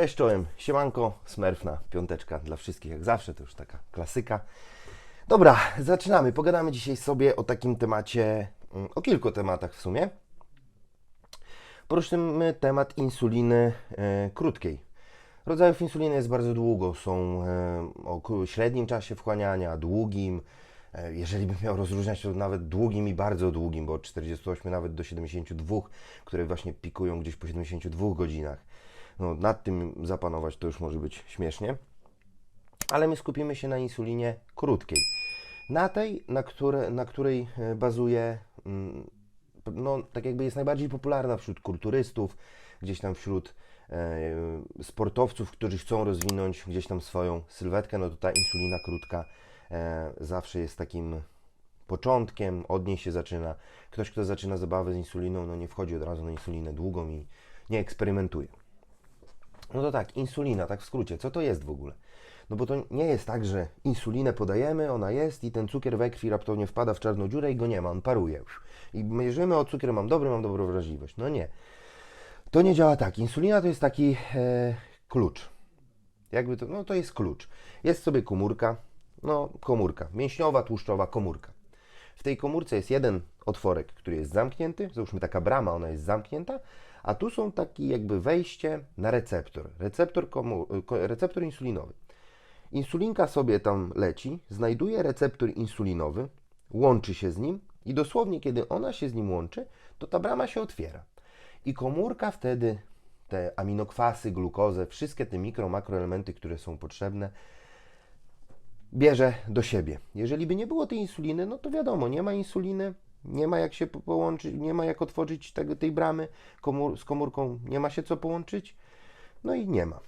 Cześć czołem, siemanko, smerfna, piąteczka dla wszystkich jak zawsze, to już taka klasyka. Dobra, zaczynamy. Pogadamy dzisiaj sobie o takim temacie, mm, o kilku tematach w sumie. Poruszymy temat insuliny e, krótkiej. Rodzajów insuliny jest bardzo długo, są e, o średnim czasie wchłaniania, długim. E, jeżeli bym miał rozróżniać, to nawet długim i bardzo długim, bo od 48 nawet do 72, które właśnie pikują gdzieś po 72 godzinach. No, nad tym zapanować to już może być śmiesznie. Ale my skupimy się na insulinie krótkiej. Na tej, na, które, na której e, bazuje, mm, no, tak jakby jest najbardziej popularna wśród kulturystów, gdzieś tam wśród e, sportowców, którzy chcą rozwinąć gdzieś tam swoją sylwetkę, no to ta insulina krótka e, zawsze jest takim początkiem, od niej się zaczyna. Ktoś, kto zaczyna zabawę z insuliną, no nie wchodzi od razu na insulinę długą i nie eksperymentuje. No to tak, insulina, tak w skrócie, co to jest w ogóle? No bo to nie jest tak, że insulinę podajemy, ona jest i ten cukier we krwi raptownie wpada w czarną dziurę i go nie ma, on paruje. I mierzymy o cukier, mam dobry, mam dobrą wrażliwość. No nie. To nie działa tak. Insulina to jest taki e, klucz. Jakby to, no to jest klucz. Jest sobie komórka, no komórka, mięśniowa, tłuszczowa komórka. W tej komórce jest jeden otworek, który jest zamknięty, załóżmy taka brama, ona jest zamknięta, a tu są takie jakby wejście na receptor, receptor, komu- ko- receptor insulinowy. Insulinka sobie tam leci, znajduje receptor insulinowy, łączy się z nim i dosłownie kiedy ona się z nim łączy, to ta brama się otwiera. I komórka wtedy te aminokwasy, glukozę, wszystkie te mikro, makroelementy, które są potrzebne, bierze do siebie. Jeżeli by nie było tej insuliny, no to wiadomo, nie ma insuliny, nie ma jak się po- połączyć, nie ma jak otworzyć tego, tej bramy komór, z komórką, nie ma się co połączyć, no i nie ma.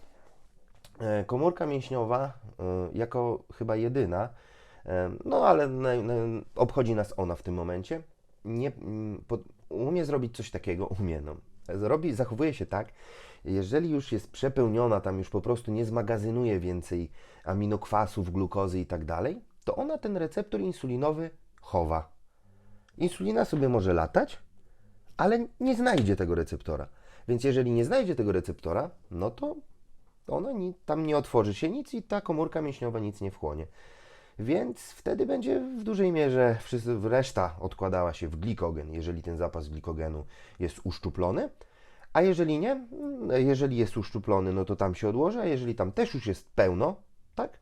E, Komórka mięśniowa, e, jako chyba jedyna, e, no ale obchodzi nas ona w tym momencie, nie, umie zrobić coś takiego, umie, no. Zrobi, zachowuje się tak, jeżeli już jest przepełniona, tam już po prostu nie zmagazynuje więcej aminokwasów, glukozy i tak dalej, to ona ten receptor insulinowy chowa. Insulina sobie może latać, ale nie znajdzie tego receptora. Więc jeżeli nie znajdzie tego receptora, no to ona ni, tam nie otworzy się nic i ta komórka mięśniowa nic nie wchłonie. Więc wtedy będzie w dużej mierze reszta odkładała się w glikogen, jeżeli ten zapas glikogenu jest uszczuplony. A jeżeli nie, jeżeli jest uszczuplony, no to tam się odłoży, a jeżeli tam też już jest pełno, tak,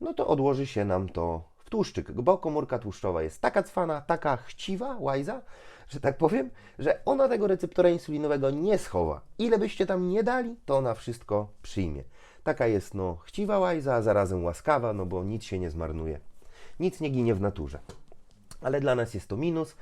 no to odłoży się nam to w tłuszczyk, bo komórka tłuszczowa jest taka cwana, taka chciwa, łajza, że tak powiem, że ona tego receptora insulinowego nie schowa. Ile byście tam nie dali, to ona wszystko przyjmie. Taka jest no chciwa łajza, a zarazem łaskawa, no bo nic się nie zmarnuje. Nic nie ginie w naturze. Ale dla nas jest to minus,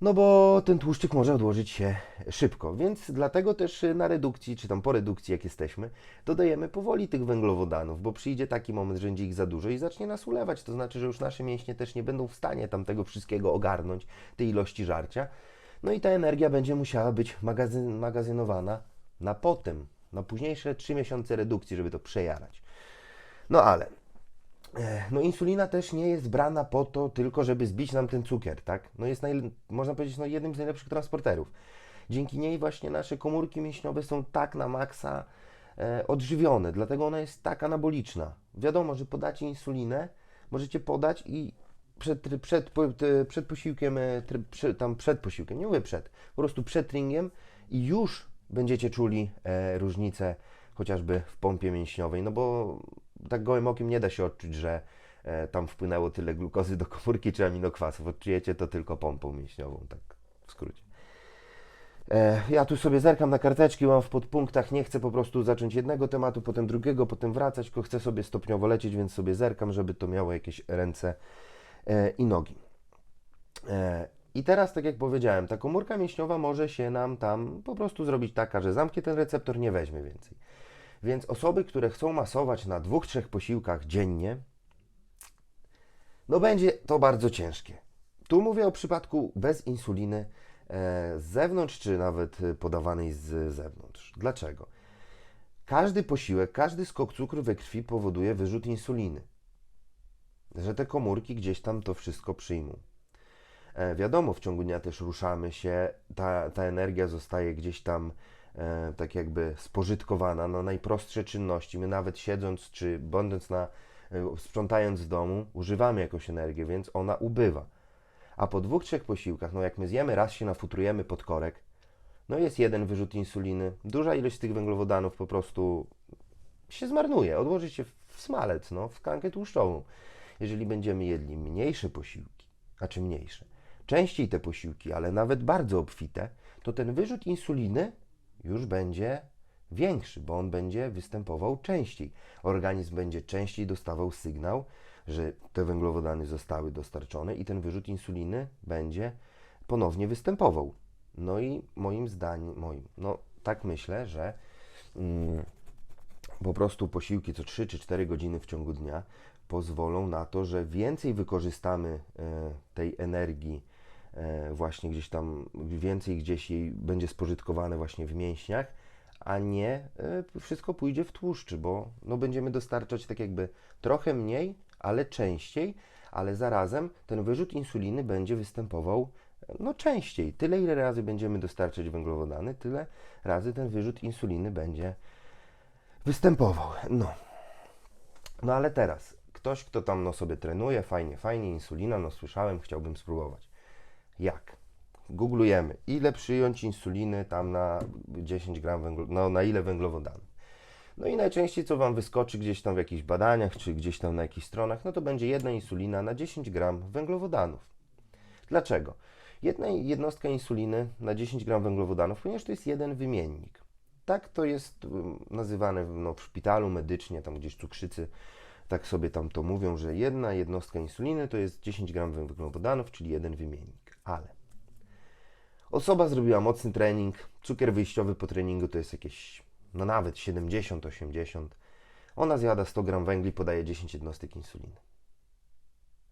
no bo ten tłuszczyk może odłożyć się szybko, więc dlatego też na redukcji, czy tam po redukcji, jak jesteśmy, dodajemy powoli tych węglowodanów, bo przyjdzie taki moment, że będzie ich za dużo i zacznie nas ulewać. To znaczy, że już nasze mięśnie też nie będą w stanie tam tego wszystkiego ogarnąć, tej ilości żarcia. No i ta energia będzie musiała być magazyn, magazynowana na potem, na późniejsze 3 miesiące redukcji, żeby to przejarać. No ale E, no insulina też nie jest brana po to tylko, żeby zbić nam ten cukier, tak? No jest, najle- można powiedzieć, no jednym z najlepszych transporterów. Dzięki niej właśnie nasze komórki mięśniowe są tak na maksa e, odżywione, dlatego ona jest tak anaboliczna. Wiadomo, że podacie insulinę, możecie podać i przed, przed, przed posiłkiem, e, tam przed posiłkiem, nie mówię przed, po prostu przed tringiem i już będziecie czuli e, różnicę chociażby w pompie mięśniowej, no bo tak gołym okiem nie da się odczuć, że e, tam wpłynęło tyle glukozy do komórki czy aminokwasów. Odczujecie to tylko pompą mięśniową, tak w skrócie. E, ja tu sobie zerkam na karteczki, mam w podpunktach, nie chcę po prostu zacząć jednego tematu, potem drugiego, potem wracać, tylko chcę sobie stopniowo lecieć, więc sobie zerkam, żeby to miało jakieś ręce e, i nogi. E, I teraz, tak jak powiedziałem, ta komórka mięśniowa może się nam tam po prostu zrobić taka, że zamknie ten receptor, nie weźmie więcej. Więc osoby, które chcą masować na dwóch, trzech posiłkach dziennie, no będzie to bardzo ciężkie. Tu mówię o przypadku bez insuliny e, z zewnątrz, czy nawet podawanej z zewnątrz. Dlaczego? Każdy posiłek, każdy skok cukru we krwi powoduje wyrzut insuliny. Że te komórki gdzieś tam to wszystko przyjmą. E, wiadomo, w ciągu dnia też ruszamy się, ta, ta energia zostaje gdzieś tam e, tak jakby spożytkowana na najprostsze czynności. My nawet siedząc czy będąc na, e, sprzątając w domu, używamy jakąś energię, więc ona ubywa. A po dwóch, trzech posiłkach, no jak my zjemy, raz się nafutrujemy pod korek, no jest jeden wyrzut insuliny, duża ilość z tych węglowodanów po prostu się zmarnuje, odłoży się w smalec, no, w tkankę tłuszczową. Jeżeli będziemy jedli mniejsze posiłki, znaczy mniejsze, częściej te posiłki, ale nawet bardzo obfite, to ten wyrzut insuliny już będzie większy, bo on będzie występował częściej. Organizm będzie częściej dostawał sygnał, że te węglowodany zostały dostarczone i ten wyrzut insuliny będzie ponownie występował. No i moim zdaniem, moim, no tak myślę, że mm, po prostu posiłki co 3 czy 4 godziny w ciągu dnia pozwolą na to, że więcej wykorzystamy e, tej energii, właśnie gdzieś tam, więcej gdzieś jej będzie spożytkowane właśnie w mięśniach, a nie e, wszystko pójdzie w tłuszczy, bo no, będziemy dostarczać tak jakby trochę mniej, ale częściej, ale zarazem ten wyrzut insuliny będzie występował no częściej. Tyle, ile razy będziemy dostarczać węglowodany, tyle razy ten wyrzut insuliny będzie występował. No. No ale teraz, ktoś, kto tam no, sobie trenuje, fajnie, fajnie, insulina, no słyszałem, chciałbym spróbować. Jak? Googlujemy, ile przyjąć insuliny tam na 10 gram węglo, no na ile węglowodanów. No i najczęściej co Wam wyskoczy gdzieś tam w jakichś badaniach, czy gdzieś tam na jakichś stronach, no to będzie jedna insulina na 10 gram węglowodanów. Dlaczego? Jedna jednostka insuliny na 10 gram węglowodanów, ponieważ to jest jeden wymiennik. Tak to jest um, nazywane no, w szpitalu medycznie, tam gdzieś cukrzycy, tak sobie tam to mówią, że jedna jednostka insuliny to jest 10 gram węglowodanów, czyli jeden wymiennik. Ale osoba zrobiła mocny trening, cukier wyjściowy po treningu to jest jakieś, no nawet 70-80. Ona zjada 100 gram węgli, podaje 10 jednostek insuliny.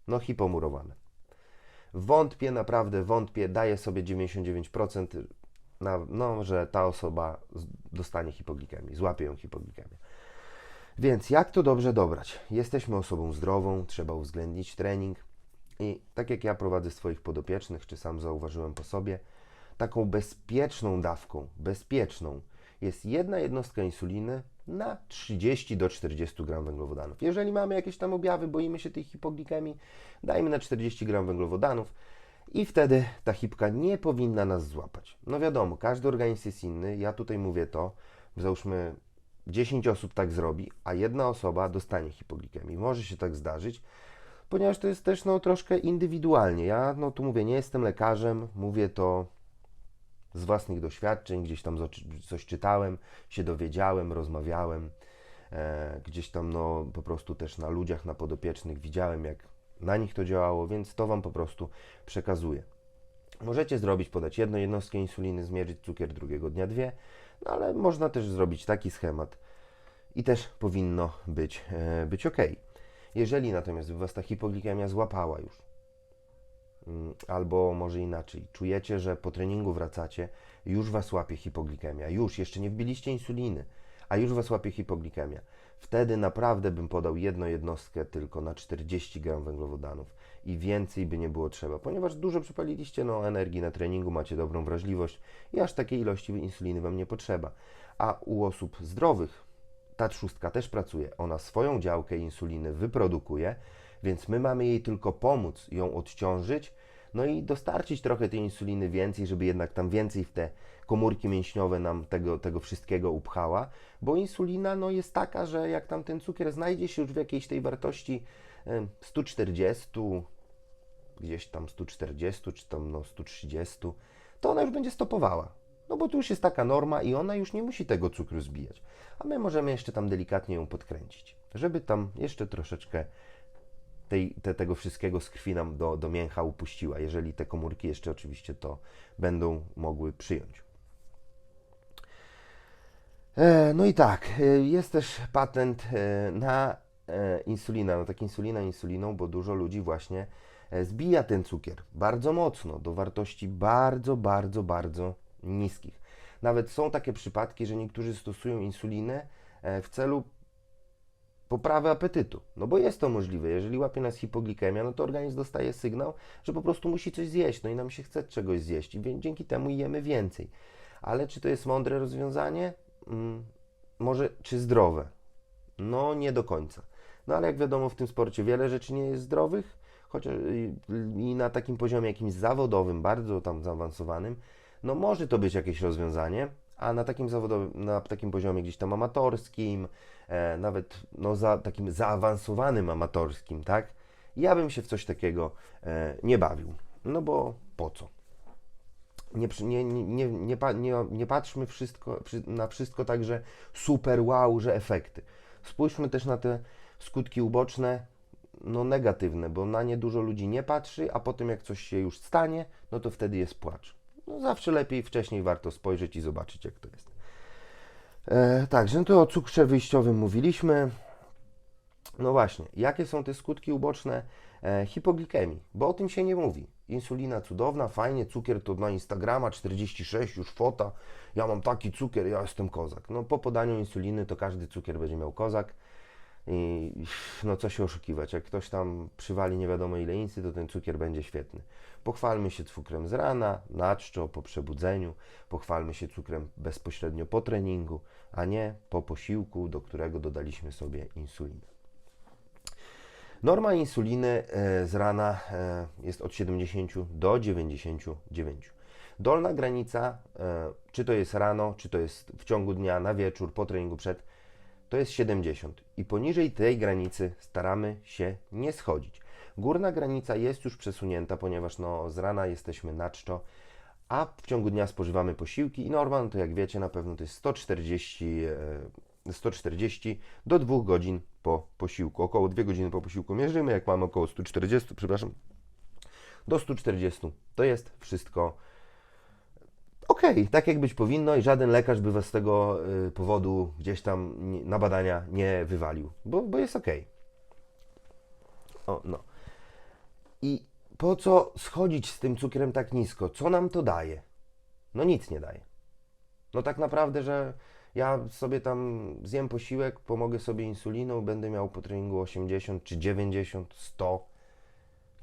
No hipomurowane. Wątpię, naprawdę wątpię, daję sobie 99%, na, no, że ta osoba dostanie hipoglikemię, złapie ją hipoglikemię. Więc jak to dobrze dobrać? Jesteśmy osobą zdrową, trzeba uwzględnić trening i tak jak ja prowadzę swoich podopiecznych, czy sam zauważyłem po sobie, taką bezpieczną dawką, bezpieczną jest jedna jednostka insuliny na 30 do 40 gram węglowodanów. Jeżeli mamy jakieś tam objawy, boimy się tej hipoglikemii, dajmy na 40 gram węglowodanów i wtedy ta hipka nie powinna nas złapać. No wiadomo, każdy organizm jest inny. Ja tutaj mówię to, załóżmy 10 osób tak zrobi, a jedna osoba dostanie hipoglikemię. Może się tak zdarzyć, ponieważ to jest też no, troszkę indywidualnie. Ja no tu mówię, nie jestem lekarzem, mówię to z własnych doświadczeń, gdzieś tam coś czytałem, się dowiedziałem, rozmawiałem, e, gdzieś tam no po prostu też na ludziach, na podopiecznych widziałem, jak na nich to działało, więc to Wam po prostu przekazuję. Możecie zrobić, podać jedną jednostkę insuliny, zmierzyć cukier drugiego dnia dwie, no ale można też zrobić taki schemat i też powinno być, e, być ok. Jeżeli natomiast Was ta hipoglikemia złapała już, Mm, albo może inaczej, czujecie, że po treningu wracacie, już Was łapie hipoglikemia, już, jeszcze nie wbiliście insuliny, a już Was łapie hipoglikemia. Wtedy naprawdę bym podał jedną jednostkę tylko na 40 gram węglowodanów i więcej by nie było trzeba, ponieważ dużo przypaliliście no, energii na treningu, macie dobrą wrażliwość i aż takiej ilości insuliny Wam nie potrzeba. A u osób zdrowych ta trzustka też pracuje. Ona swoją działkę insuliny wyprodukuje, więc my mamy jej tylko pomóc ją odciążyć, no i dostarczyć trochę tej insuliny więcej, żeby jednak tam więcej w te komórki mięśniowe nam tego, tego wszystkiego upchała, bo insulina no, jest taka, że jak tam ten cukier znajdzie się już w jakiejś tej wartości em, 140, gdzieś tam 140 czy tam no 130, to ona już będzie stopowała. No bo tu już jest taka norma i ona już nie musi tego cukru zbijać. A my możemy jeszcze tam delikatnie ją podkręcić, żeby tam jeszcze troszeczkę tej, te, tego wszystkiego z krwi nam do, do mięcha upuściła, jeżeli te komórki jeszcze oczywiście to będą mogły przyjąć. E, no i tak, e, jest też patent e, na insulina, no tak insulina insuliną, bo dużo ludzi właśnie zbija ten cukier bardzo mocno, do wartości bardzo, bardzo, bardzo niskich. Nawet są takie przypadki, że niektórzy stosują insulinę e, w celu poprawy apetytu. No bo jest to możliwe. Jeżeli łapie nas hipoglikemia, no to organizm dostaje sygnał, że po prostu musi coś zjeść, no i nam się chce czegoś zjeść wie- dzięki temu jemy więcej. Ale czy to jest mądre rozwiązanie? Mm, może czy zdrowe? No nie do końca. No ale jak wiadomo, w tym sporcie wiele rzeczy nie jest zdrowych, chociaż i na takim poziomie jakimś zawodowym, bardzo tam zaawansowanym, no może to być jakieś rozwiązanie, a na takim zawodowym, na takim poziomie gdzieś tam amatorskim, e, nawet no za takim zaawansowanym amatorskim, tak? Ja bym się w coś takiego e, nie bawił. No bo po co? Nie, nie, nie, nie, nie, nie, patrzmy wszystko, na wszystko tak, że super wow, że efekty. Spójrzmy też na te skutki uboczne, no negatywne, bo na nie dużo ludzi nie patrzy, a potem jak coś się już stanie, no to wtedy jest płacz. No zawsze lepiej wcześniej warto spojrzeć i zobaczyć, jak to jest. E, także no to o cukrze wyjściowym mówiliśmy. No właśnie, jakie są te skutki uboczne e, hipoglikemii? Bo o tym się nie mówi. Insulina cudowna, fajnie, cukier to na Instagrama 46, już fota. Ja mam taki cukier, ja jestem kozak. No po podaniu insuliny to każdy cukier będzie miał kozak. I no co się oszukiwać, jak ktoś tam przywali nie wiadomo ile insy, to ten cukier będzie świetny. Pochwalmy się cukrem z rana, na czczo, po przebudzeniu, pochwalmy się cukrem bezpośrednio po treningu, a nie po posiłku, do którego dodaliśmy sobie insulinę. Norma insuliny e, z rana e, jest od 70 do 99. Dolna granica, e, czy to jest rano, czy to jest w ciągu dnia, na wieczór, po treningu, przed, to jest 70. I poniżej tej granicy staramy się nie schodzić. Górna granica jest już przesunięta, ponieważ no, z rana jesteśmy na czczo, a w ciągu dnia spożywamy posiłki i norma, no to jak wiecie na pewno to jest 140, e, 140 do 2 godzin po posiłku. Około 2 godziny po posiłku mierzymy, jak mamy około 140, przepraszam, do 140. To jest wszystko okej, tak jak być powinno i żaden lekarz by Was z tego y, powodu gdzieś tam na badania nie wywalił, bo, bo jest okej. O, no. I po co schodzić z tym cukrem tak nisko? Co nam to daje? No nic nie daje. No tak naprawdę, że ja sobie tam zjem posiłek, pomogę sobie insuliną, będę miał po treningu 80 czy 90, 100,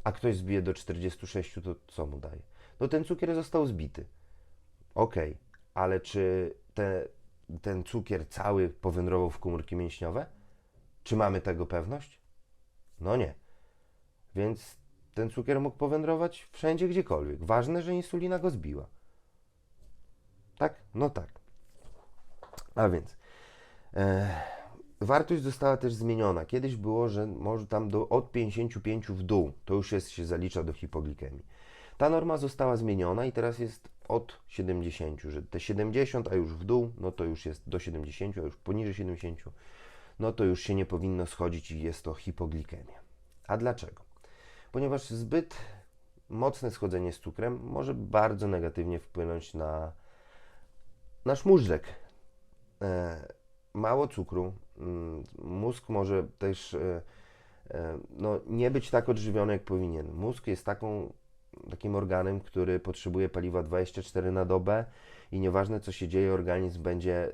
a ktoś zbije do 46, to co mu daje? No ten cukier został zbity. Okej, ale czy te, ten cukier cały powędrował w komórki mięśniowe? Czy mamy tego pewność? No nie. Więc ten cukier mógł powędrować wszędzie, gdziekolwiek. Ważne, że insulina go zbiła. Tak? No tak. A więc e, wartość została też zmieniona. Kiedyś było, że może tam do, od 55 w dół to już jest, się zalicza do hipoglikemii. Ta norma została zmieniona i teraz jest od 70, że te 70, a już w dół, no to już jest do 70, a już poniżej 70, no to już się nie powinno schodzić i jest to hipoglikemia. A dlaczego? Ponieważ zbyt mocne schodzenie z cukrem może bardzo negatywnie wpłynąć na nasz móżdżek. E, mało cukru, mm, mózg może też e, e, no, nie być tak odżywiony, jak powinien. Mózg jest taką, takim organem, który potrzebuje paliwa 24 na dobę i nieważne co się dzieje, organizm będzie,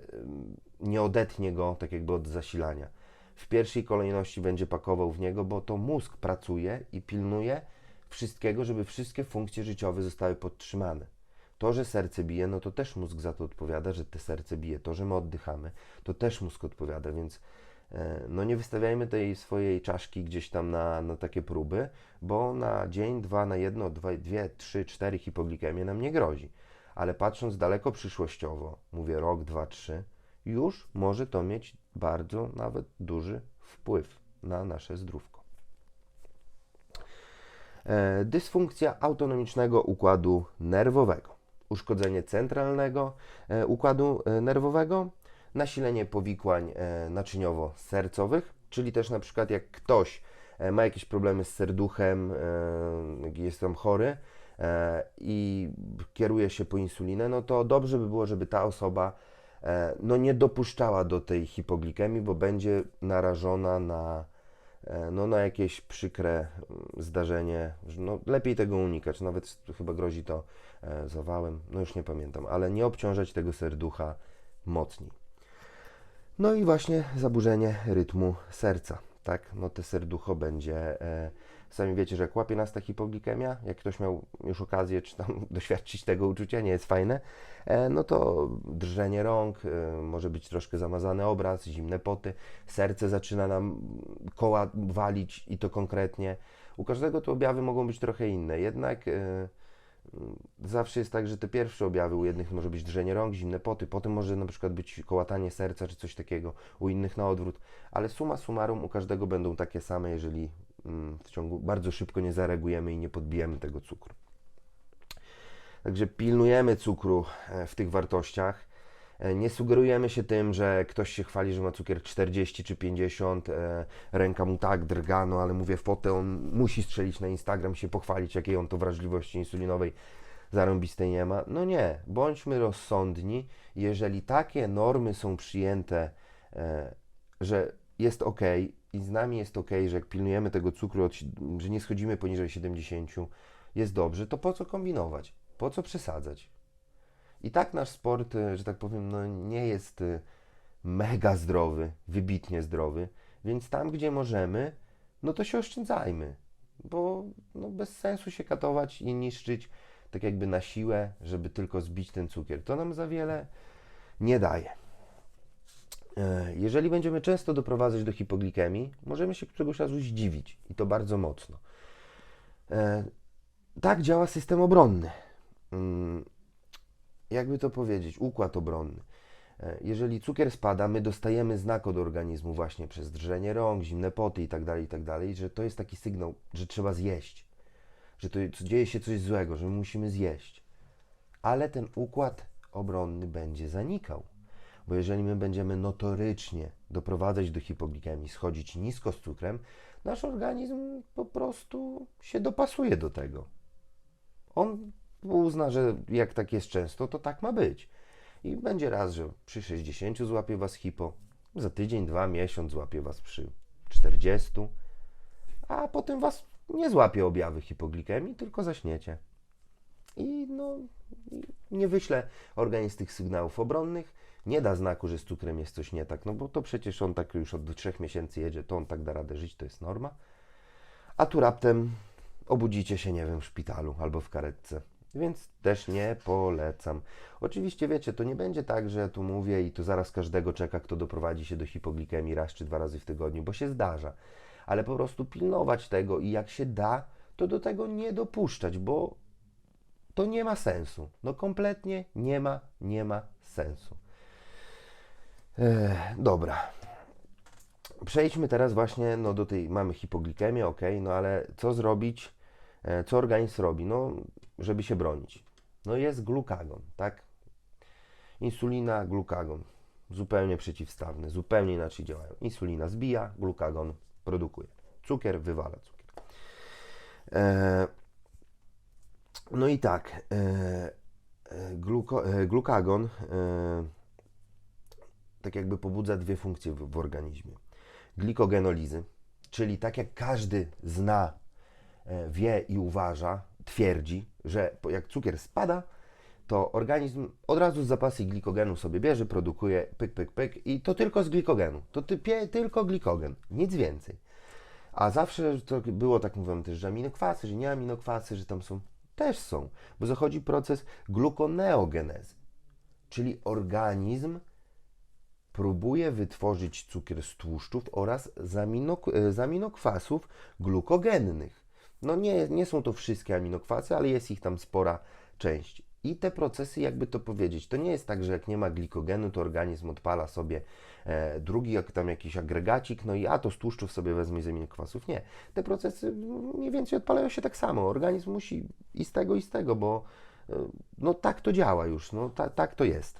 nie odetnie go tak jakby od zasilania. W pierwszej kolejności będzie pakował w niego, bo to mózg pracuje i pilnuje wszystkiego, żeby wszystkie funkcje życiowe zostały podtrzymane. To, że serce bije, no to też mózg za to odpowiada, że te serce bije. To, że my oddychamy, to też mózg odpowiada, więc no nie wystawiajmy tej swojej czaszki gdzieś tam na, na takie próby, bo na dzień, dwa, na jedno, dwa, dwie, trzy, cztery hipoglikemie nam nie grozi. Ale patrząc daleko przyszłościowo, mówię rok, dwa, trzy, już może to mieć bardzo nawet duży wpływ na nasze zdrówko. E, Dysfunkcja autonomicznego układu nerwowego, uszkodzenie centralnego e, układu e, nerwowego, nasilenie powikłań e, naczyniowo-sercowych, czyli też na przykład jak ktoś e, ma jakieś problemy z serduchem, e, jest tam chory i kieruje się po insulinę, no to dobrze by było, żeby ta osoba no nie dopuszczała do tej hipoglikemii, bo będzie narażona na, no, na jakieś przykre mm, zdarzenie. No, lepiej tego unikać, nawet chyba grozi to zawałem, no już nie pamiętam, ale nie obciążać tego serducha mocniej. No i właśnie zaburzenie rytmu serca, tak? No te serducho będzie, e, Sami wiecie, że jak łapie nas ta hipoglikemia, jak ktoś miał już okazję czy tam doświadczyć tego uczucia, nie jest fajne, e, no to drżenie rąk, e, może być troszkę zamazany obraz, zimne poty, serce zaczyna nam koła walić i to konkretnie. U każdego te objawy mogą być trochę inne, jednak e, zawsze jest tak, że te pierwsze objawy u jednych może być drżenie rąk, zimne poty, potem może na przykład być kołatanie serca czy coś takiego, u innych na odwrót, ale suma summarum u każdego będą takie same, jeżeli mm, w ciągu bardzo szybko nie zareagujemy i nie podbijemy tego cukru. Także pilnujemy cukru e, w tych wartościach. E, Nie sugerujemy się tym, że ktoś się chwali, że ma cukier 40 czy 50, e, ręka mu tak drga, no ale mówię, fotę on musi strzelić na Instagram, się pochwalić, jakiej on to wrażliwości insulinowej zarąbistej nie ma. No nie, bądźmy rozsądni. Jeżeli takie normy są przyjęte, e, że jest ok i z nami jest ok, że jak pilnujemy tego cukru, że nie schodzimy poniżej 70, jest dobrze, to po co kombinować? Po co przesadzać? I tak nasz sport, e, że tak powiem, no nie jest e, mega zdrowy, wybitnie zdrowy, więc tam, gdzie możemy, no to się oszczędzajmy, bo no bez sensu się katować i niszczyć tak jakby na siłę, żeby tylko zbić ten cukier. To nam za wiele nie daje. E, Jeżeli będziemy często doprowadzać do hipoglikemii, możemy się któregoś razu zdziwić i to bardzo mocno. Tak działa system obronny. Jakby to powiedzieć, układ obronny. E, Jeżeli cukier spada, my dostajemy znak od organizmu właśnie przez drżenie rąk, zimne poty tak itd., itd., że to jest taki sygnał, że trzeba zjeść, że to dzieje się coś złego, że my musimy zjeść. Ale ten układ obronny będzie zanikał. Bo jeżeli my będziemy notorycznie doprowadzać do hipoglikemii, schodzić nisko z cukrem, nasz organizm po prostu się dopasuje do tego. On uzna, że jak tak jest często, to tak ma być. I będzie raz, że przy 60 złapie was hipo, za tydzień, dwa, miesiąc złapie was przy 40, a potem was nie złapie objawy hipoglikemii, tylko zaśniecie. I no, nie wyśle organizm tych sygnałów obronnych, nie da znaku, że z cukrem jest coś nie tak, no bo to przecież on tak już od trzech miesięcy jedzie, to on tak da radę żyć, to jest norma. A tu raptem obudzicie się, nie wiem, w szpitalu albo w karetce. Więc też nie polecam. Oczywiście wiecie, to nie będzie tak, że tu mówię i tu zaraz każdego czeka, kto doprowadzi się do hipoglikemii raz czy dwa razy w tygodniu, bo się zdarza. Ale po prostu pilnować tego i jak się da, to do tego nie dopuszczać, bo to nie ma sensu. No kompletnie nie ma, nie ma sensu. Ech, dobra. Przejdźmy teraz właśnie no, do tej, mamy hipoglikemię, ok, no ale co zrobić, co organizm robi, no, żeby się bronić? No jest glukagon, tak? Insulina, glukagon, zupełnie przeciwstawne, zupełnie inaczej działają. Insulina zbija, glukagon produkuje. Cukier wywala cukier. E, no i tak, e, e, gluko, e, glukagon e, tak jakby pobudza dwie funkcje w, w organizmie. Glikogenolizy, czyli tak jak każdy zna, e, wie i uważa, twierdzi, że jak cukier spada, to organizm od razu z zapasy glikogenu sobie bierze, produkuje pyk, pyk, pyk i to tylko z glikogenu. To tylko glikogen, nic więcej. A zawsze to było, tak mówią też, że aminokwasy, że nie aminokwasy, że tam są. Też są, bo zachodzi proces glukoneogenezy, czyli organizm próbuje wytworzyć cukier z tłuszczów oraz z, aminok- e, z aminokwasów glukogennych. No nie, nie są to wszystkie aminokwasy, ale jest ich tam spora część. I te procesy, jakby to powiedzieć, to nie jest tak, że jak nie ma glikogenu, to organizm odpala sobie e, drugi, jak tam jakiś agregacik, no i a to z tłuszczów sobie wezmę z aminokwasów. Nie. Te procesy mniej więcej odpalają się tak samo. Organizm musi i z tego, i z tego, bo e, no tak to działa już, no ta, tak to jest.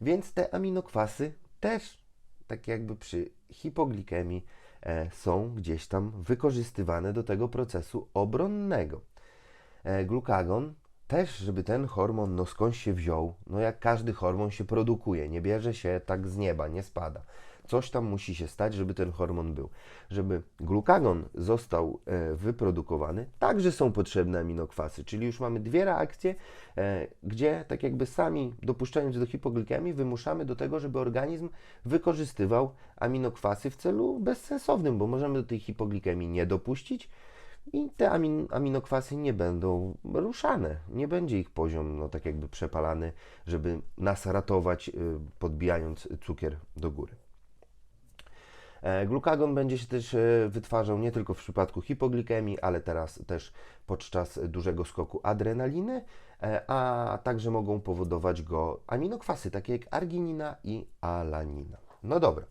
Więc te aminokwasy też, tak jakby przy hipoglikemii, są gdzieś tam wykorzystywane do tego procesu obronnego. E, glukagon też, żeby ten hormon, no skąd się wziął, no jak każdy hormon się produkuje, nie bierze się tak z nieba, nie spada. Coś tam musi się stać, żeby ten hormon był. Żeby glukagon został e, wyprodukowany, także są potrzebne aminokwasy, czyli już mamy dwie reakcje, e, gdzie tak jakby sami dopuszczając do hipoglikemii wymuszamy do tego, żeby organizm wykorzystywał aminokwasy w celu bezsensownym, bo możemy do tej hipoglikemii nie dopuścić, i te amin, aminokwasy nie będą ruszane. Nie będzie ich poziom no, tak jakby przepalany, żeby nas ratować, y, podbijając cukier do góry. E, Glukagon będzie się też e, wytwarzał nie tylko w przypadku hipoglikemii, ale teraz też podczas dużego skoku adrenaliny, e, a także mogą powodować go aminokwasy, takie jak arginina i alanina. No dobra,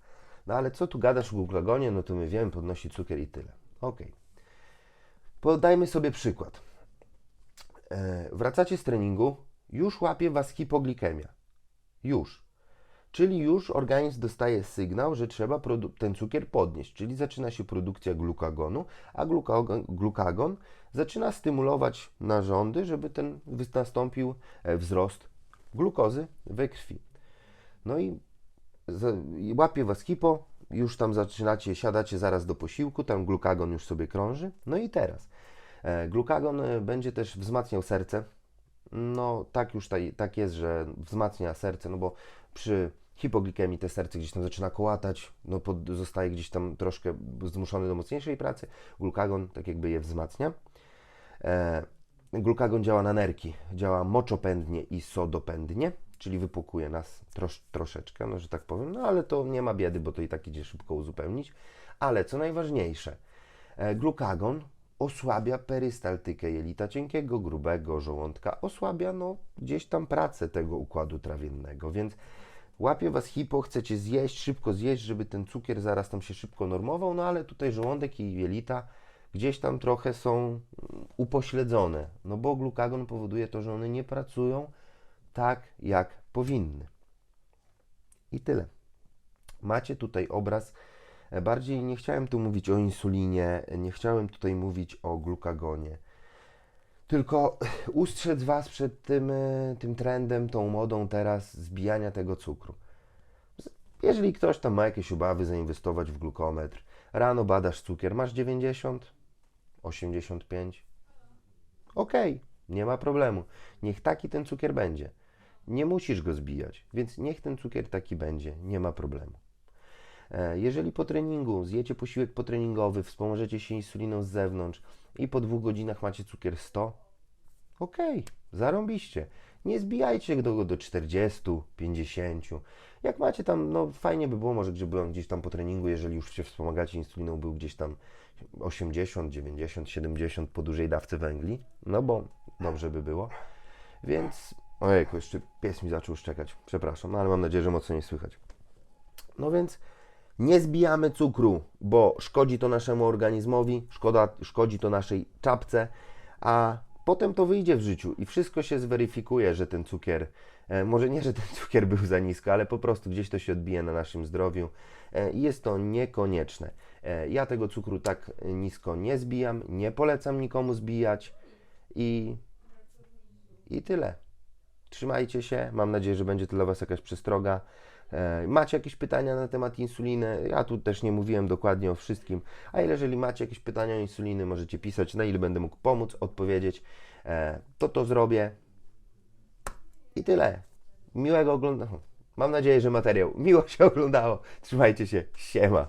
no ale co tu gadasz o glukagonie? No to my wiemy, podnosi cukier i tyle. Okej. Podajmy sobie przykład. Wracacie z treningu, już łapie Was hipoglikemia. Już. Czyli już organizm dostaje sygnał, że trzeba ten cukier podnieść, czyli zaczyna się produkcja glukagonu, a glukagon, zaczyna stymulować narządy, żeby ten nastąpił e, wzrost glukozy we krwi. No i łapie was hipo, już tam zaczynacie, siadacie zaraz do posiłku, tam glukagon już sobie krąży. No i teraz, e, glukagon e, będzie też wzmacniał serce. No tak już tak jest, że wzmacnia serce, no bo przy hipoglikemii te serce gdzieś tam zaczyna kołatać, no pod, zostaje gdzieś tam troszkę zmuszony do mocniejszej pracy. Glukagon tak jakby je wzmacnia. E, glukagon działa na nerki, działa moczopędnie i sodopędnie, czyli wypłukuje nas trosz, troszeczkę, no że tak powiem, no ale to nie ma biedy, bo to i tak idzie szybko uzupełnić. Ale co najważniejsze, e, glukagon osłabia perystaltykę jelita cienkiego, grubego, żołądka, osłabia no gdzieś tam pracę tego układu trawiennego, więc łapie Was hipo, chcecie zjeść, szybko zjeść, żeby ten cukier zaraz tam się szybko normował, no ale tutaj żołądek i jelita gdzieś tam trochę są mm, upośledzone, no bo glukagon powoduje to, że one nie pracują tak, jak powinny. I tyle. Macie tutaj obraz. e, Bardziej nie chciałem tu mówić o insulinie, nie chciałem tutaj mówić o glukagonie. Tylko ustrzec Was przed tym, e, tym trendem, tą modą teraz zbijania tego cukru. Jeżeli ktoś tam ma jakieś obawy zainwestować w glukometr, rano badasz cukier, masz 90, 85. Okej, nie ma problemu. Niech taki ten cukier będzie. Nie musisz go zbijać, więc niech ten cukier taki będzie, nie ma problemu. E, Jeżeli po treningu zjecie posiłek potreningowy, wspomożecie się insuliną z zewnątrz i po dwóch godzinach macie cukier 100, okej, zarąbiście. Nie zbijajcie go do 40, 50. Jak macie tam, no fajnie by było może, żeby on gdzieś tam po treningu, jeżeli już się wspomagacie insuliną, był gdzieś tam 80, 90, 70 po dużej dawce węgli, no bo dobrze by było. Więc, ojejku, jeszcze pies mi zaczął szczekać, przepraszam, no ale mam nadzieję, że mocno nie słychać. No więc nie zbijamy cukru, bo szkodzi to naszemu organizmowi, szkoda, szkodzi to naszej czapce, a potem to wyjdzie w życiu i wszystko się zweryfikuje, że ten cukier, e, może nie, że ten cukier był za nisko, ale po prostu gdzieś to się odbije na naszym zdrowiu e, i jest to niekonieczne. E, ja tego cukru tak nisko nie zbijam, nie polecam nikomu zbijać i, i tyle. Trzymajcie się, mam nadzieję, że będzie to dla Was jakaś przestroga. E, Macie jakieś pytania na temat insuliny? Ja tu też nie mówiłem dokładnie o wszystkim, a jeżeli macie jakieś pytania o insuliny, możecie pisać, na ile będę mógł pomóc, odpowiedzieć. E, To to zrobię. I tyle. Miłego oglądania. Mam nadzieję, że materiał miło się oglądało. Trzymajcie się. Siema.